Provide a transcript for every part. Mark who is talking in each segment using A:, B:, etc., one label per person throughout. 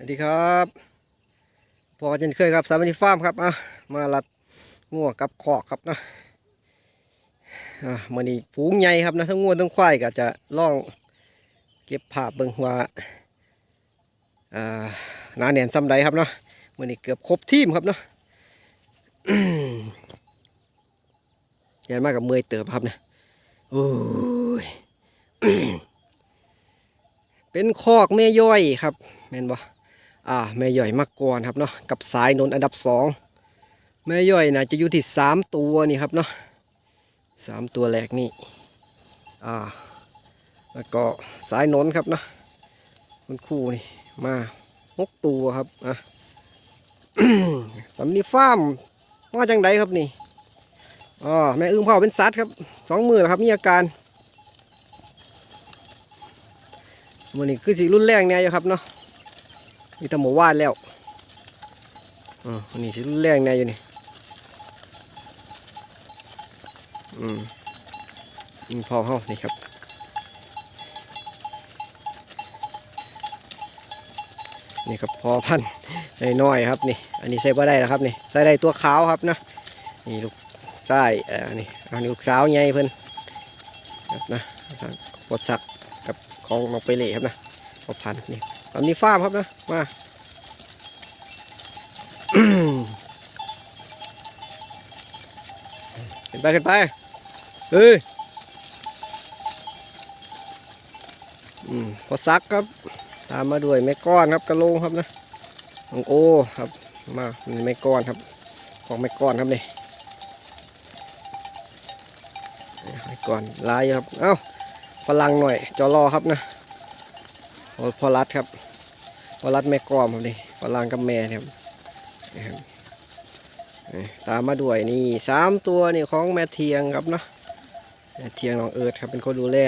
A: สวัสดีครับพอเจนเคยครับสามนิฟาร์มครับอะมาลัดงัวกับขอกครับนะอะมันนี้ฝูงใหญ่ครับนะทั้งงัวทั้งควายก็จะล่องเก็บภาพเบิ่งว่าอ่าหนาแน่นซ้ำใดครับเนาะมันนี้เกือบครบทีมครับเนาะยันมากกับเมอยเติบครับเนี่ยโอ้ยเป็นคอกแม่ย่อยครับแม่นบ่ อ่าแม่ย่อยมากกอนครับเนาะกับสายนนท์อันดับสองแม่ย่อยนะจะอยู่ที่สามตัวนี่ครับเนาะสามตัวแรกนี่อ่าแล้วก็สายนนท์ครับเนาะคุณครูนี่มาหกตัวครับอะสำนีฟาร์มมาจังไดครับนี่อ๋อแม่อึ้งพ่อเป็นสัตว์ครับสองมือแล้วครับมีอาการมันนี่คือสีรุ่นแรงเนี่ยอยู่ครับเนาะ มีแตหมูว่านแล้วอ๋อมันนี่สีรุ่นแรงเนี่ยอยู่นี่อืมอืมพอเฮานี่ครับนี่ครับพอพันน้อยๆครับนี่ อันนี้ใส่บ่ได้แล้วครับนี่ใส่ได้ตัวขาวครับนะนี่ลูกไส้เอ่อนี่อันนี้ลูกสาวใหญ่เพิ่นนะปลดสักของน้องไปเล่ครับนะพอพันนี่ อนนี้ฟ้ามครับนะ มา ขึ้นไปขึ้นไป เฮ้ยพอซักครับ ตามมาด้วยแม่ก้อนครับกระโลงครับนะน้องโอครับ มาแม่ก้อนครับ ของแม่ก้อนครับนี่แม่ก้อนลายครับ เอ้าฝรั่งหน่อย จอรอครับนะ พอรัดครับพอรัดแม่กรอมครับนี่ฝรั่งกับแม่ครับนี่ครับตามมาด้วยนี่สามตัวนี่ของแม่เทียงครับเนาะแม่เทียงน้องเอิร์ดครับเป็นคนดูแล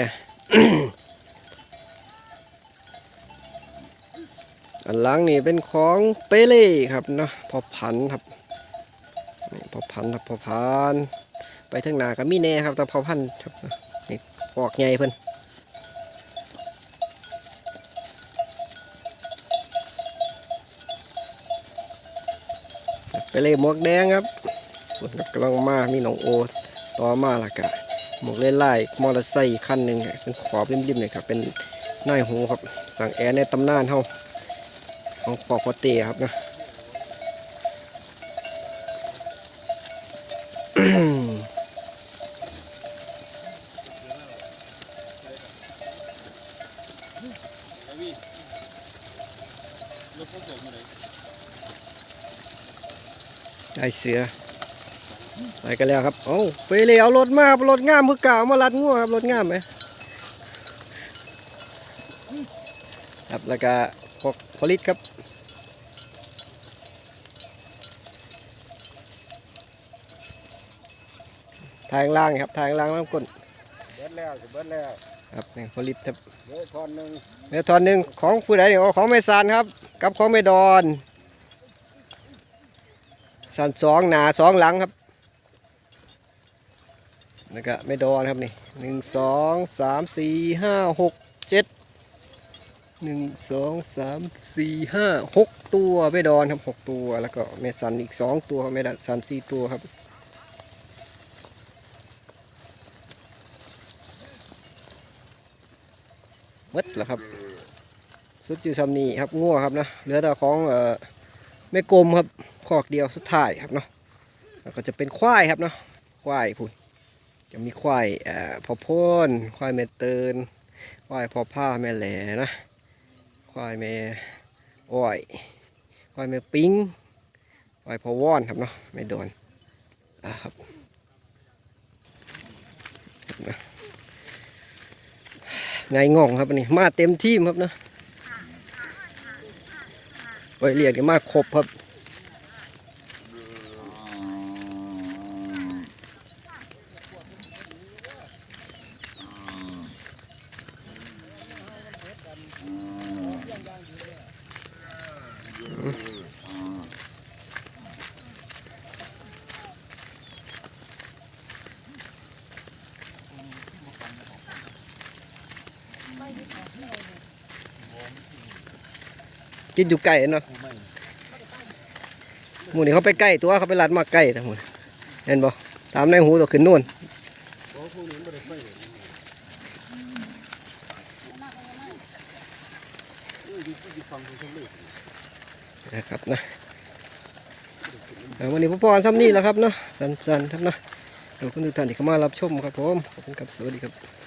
A: อันหลังนี่เป็นของเปเล่ครับเนาะพอพันครับนี่พอพันครับพอพันไปทางหนาก็มีแน่ครับแต่พอพันครับนี่ปอกใหญ่เพิ่น ไปเลยหมวกแดงครับส่วนกำลังมามีหนองโอต่อมาละกะหมวกเล่นไล่มอเตอร์ไซค์ขั้นหนึ่งเป็นขอบริมๆเลยครับเป็นนายหูครับสั่งแอร์ในตำนานเฮาของขอบพอเตครับนะ ไอเสือไปกันแล้วครับ โอ้าไปเลยเอารถมาครับรถงามเพื่อเก่ามาลัดงัวครับรถงามไหมครับแล้วก็พวกผลิตครับทางล่างครับทางล่างน้ำก้น
B: เบิดแล้วสิเบิดแล้ว
A: ครับนี่ผลิตครับ
B: เบิดทอนหนึ่ง
A: เดี๋ยวตอนหนึ่งของผู้ใดเนี่ยโอ้ของไม่สานครับ กับของไม่ดอน สันสองหนาสองหลังครับแล้วก็ไม่ดอนครับนี่หนึ่งสองสามสี่ห้าหกเจ็ดหนึ่งสองสามสี่ห้าหกตัวไม่ดอนครับหกตัวแล้วก็แม่สันอีกสองตัวครับแม่ดสันสี่ตัวครับมดแล้วครับ สุดอยู่ซำนี้ครับงัวครับนะเหลือแต่ของเอ่อแม่กลมครับ อกเดียวสุดท้ายครับเนาะแล้วก็จะเป็นควายครับเนาะควายพุ่นจะมีควายเอ่อพอพ่นควายแม่เตินควายพอผ้าแม่แหล่นะควายแม่อ้อยควายแม่ปิ้งควายพอว่อนครับเนาะไม่โดนอ่าครับครับนะไงง่องครับอันนี่มาเต็มทีมครับเนาะไปเรียกกันมากครบครับ กินอยู่ไก่เนาะหมูนี่เขาไปใกล้ตัวเขาไปลัดมาใกล้ทั้หมดเห็นบ่ตามในหูตัวขึ้นนู่น
B: นะ
A: ครับนะวันนี้พ่อพรซ้ำนี่แล้วครับเนาะสันๆครับเนาะขอบคุณทุกท่านที่เข้ามารับชมครับผมขอบคุณครับสวัสดีครับ